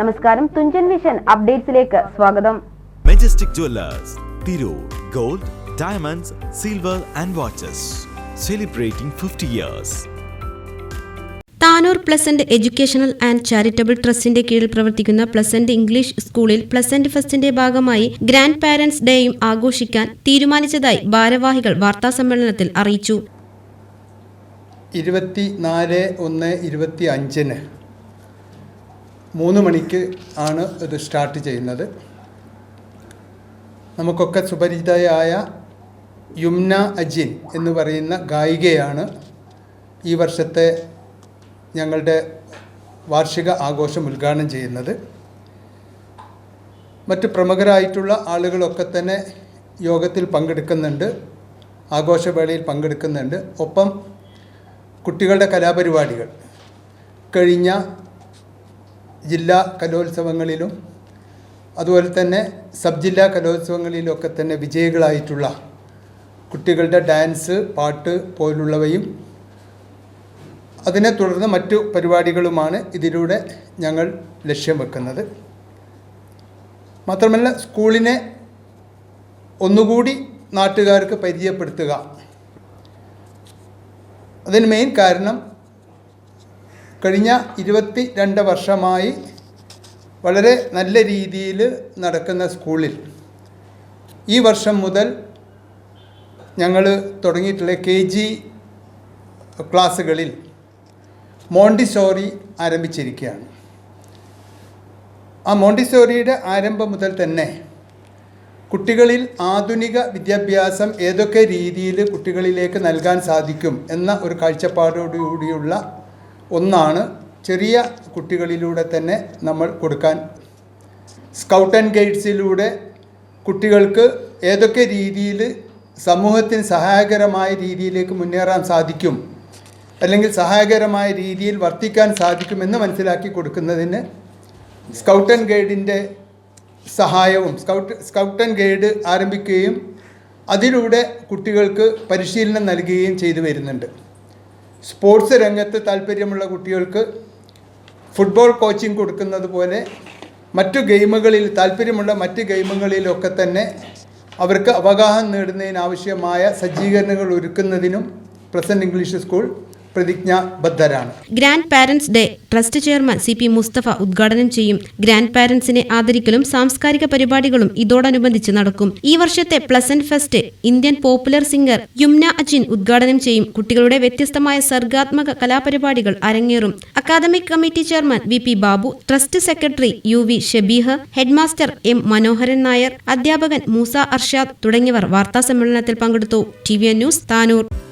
നമസ്കാരം തുഞ്ചൻ വിഷൻ അപ്ഡേറ്റ്സിലേക്ക് സ്വാഗതം. Majestic Jewellers Tirur gold diamonds silver and watches celebrating fifty years Tanur pleasant educational and charitable ട്രസ്റ്റിന്റെ കീഴിൽ പ്രവർത്തിക്കുന്ന പ്ലസന്റ് ഇംഗ്ലീഷ് സ്കൂളിൽ പ്ലസന്റ് ഫെസ്റ്റിന്റെ ഭാഗമായി ഗ്രാൻഡ് പാരന്റ്സ് ഡേയും ആഘോഷിക്കാൻ തീരുമാനിച്ചതായി ഭാരവാഹികൾ വാർത്താസമ്മേളനത്തിൽ അറിയിച്ചു. ഇരുപത്തി നാല് ഒന്ന് ഇരുപത്തി അഞ്ചിന് മൂന്ന് മണിക്ക് ആണ് ഇത് സ്റ്റാർട്ട് ചെയ്യുന്നത്. നമുക്കൊക്കെ സുപരിചിതയായ യുംന അജിൻ എന്ന് പറയുന്ന ഗായികയാണ് ഈ വർഷത്തെ ഞങ്ങളുടെ വാർഷിക ആഘോഷം ഉദ്ഘാടനം ചെയ്യുന്നത്. മറ്റ് പ്രമുഖരായിട്ടുള്ള ആളുകളൊക്കെ തന്നെ യോഗത്തിൽ പങ്കെടുക്കുന്നുണ്ട് ആഘോഷവേളയിൽ പങ്കെടുക്കുന്നുണ്ട്. ഒപ്പം കുട്ടികളുടെ കലാപരിപാടികൾ. കഴിഞ്ഞ ജില്ലാ കലോത്സവങ്ങളിലും അതുപോലെ തന്നെ സബ് ജില്ലാ കലോത്സവങ്ങളിലൊക്കെ തന്നെ വിജയികളായിട്ടുള്ള കുട്ടികളുടെ ഡാൻസ് പാട്ട് പോലുള്ളവയും അതിനെ തുടർന്ന് മറ്റു പരിപാടികളുമാണ് ഇതിലൂടെ ഞങ്ങൾ ലക്ഷ്യം വെക്കുന്നത്. മാത്രമല്ല സ്കൂളിനെ ഒന്നുകൂടി നാട്ടുകാർക്ക് പരിചയപ്പെടുത്തുക. അതിന് മെയിൻ കാരണം കഴിഞ്ഞ ഇരുപത്തി രണ്ട് വർഷമായി വളരെ നല്ല രീതിയിൽ നടക്കുന്ന സ്കൂളിൽ ഈ വർഷം മുതൽ ഞങ്ങൾ തുടങ്ങിയിട്ടുള്ള കെ ജി ക്ലാസ്സുകളിൽ മോണ്ടിസോറി ആരംഭിച്ചിരിക്കുകയാണ്. ആ മോണ്ടിസോറിയുടെ ആരംഭം മുതൽ തന്നെ കുട്ടികളിൽ ആധുനിക വിദ്യാഭ്യാസം ഏതൊക്കെ രീതിയിൽ കുട്ടികളിലേക്ക് നൽകാൻ സാധിക്കും എന്ന ഒരു കാഴ്ചപ്പാടോടുകൂടിയുള്ള ഒന്നാണ് ചെറിയ കുട്ടികളിലൂടെ തന്നെ നമ്മൾ കൊടുക്കാൻ. സ്കൗട്ട് ആൻഡ് ഗൈഡ്സിലൂടെ കുട്ടികൾക്ക് ഏതൊക്കെ രീതിയിൽ സമൂഹത്തിന് സഹായകരമായ രീതിയിലേക്ക് മുന്നേറാൻ സാധിക്കും അല്ലെങ്കിൽ സഹായകരമായ രീതിയിൽ വർത്തിക്കാൻ സാധിക്കുമെന്ന് മനസ്സിലാക്കി കൊടുക്കുന്നതിന് സ്കൗട്ട് ആൻഡ് ഗൈഡിന്റെ സഹായവും സ്കൗട്ട് സ്കൗട്ട് ആൻഡ് ഗൈഡ് ആരംഭിക്കുകയും അതിലൂടെ കുട്ടികൾക്ക് പരിശീലനം നൽകുകയും ചെയ്തു വരുന്നുണ്ട്. സ്പോർട്സ് രംഗത്ത് താല്പര്യമുള്ള കുട്ടികൾക്ക് ഫുട്ബോൾ കോച്ചിങ് കൊടുക്കുന്നത് പോലെ മറ്റു ഗെയിമുകളിൽ താല്പര്യമുള്ള മറ്റ് ഗെയിമുകളിലൊക്കെ തന്നെ അവർക്ക് അവഗാഹം നേടുന്നതിനാവശ്യമായ സജ്ജീകരണങ്ങൾ ഒരുക്കുന്നതിനും present English school പ്രതിജ്ഞാബദ്ധരാണ്. Grand parents day trust chairman C P Mustafa ഉദ്ഘാടനം ചെയ്യും. ഗ്രാൻഡ് പാരന്റ്സിനെ ആദരിക്കലും സാംസ്കാരിക പരിപാടികളും ഇതോടനുബന്ധിച്ച് നടക്കും. ഈ വർഷത്തെ pleasant fest Indian popular singer Yumna Ajin ഉദ്ഘാടനം ചെയ്യും. കുട്ടികളുടെ വ്യത്യസ്തമായ സർഗാത്മക കലാപരിപാടികൾ അരങ്ങേറും. Academic committee chairman V P Babu trust secretary U V Shabeeh headmaster M Manoharan Nair അധ്യാപകൻ മൂസ അർഷാദ് തുടങ്ങിയവർ വാർത്താ സമ്മേളനത്തിൽ പങ്കെടുത്തു. T V news Tanur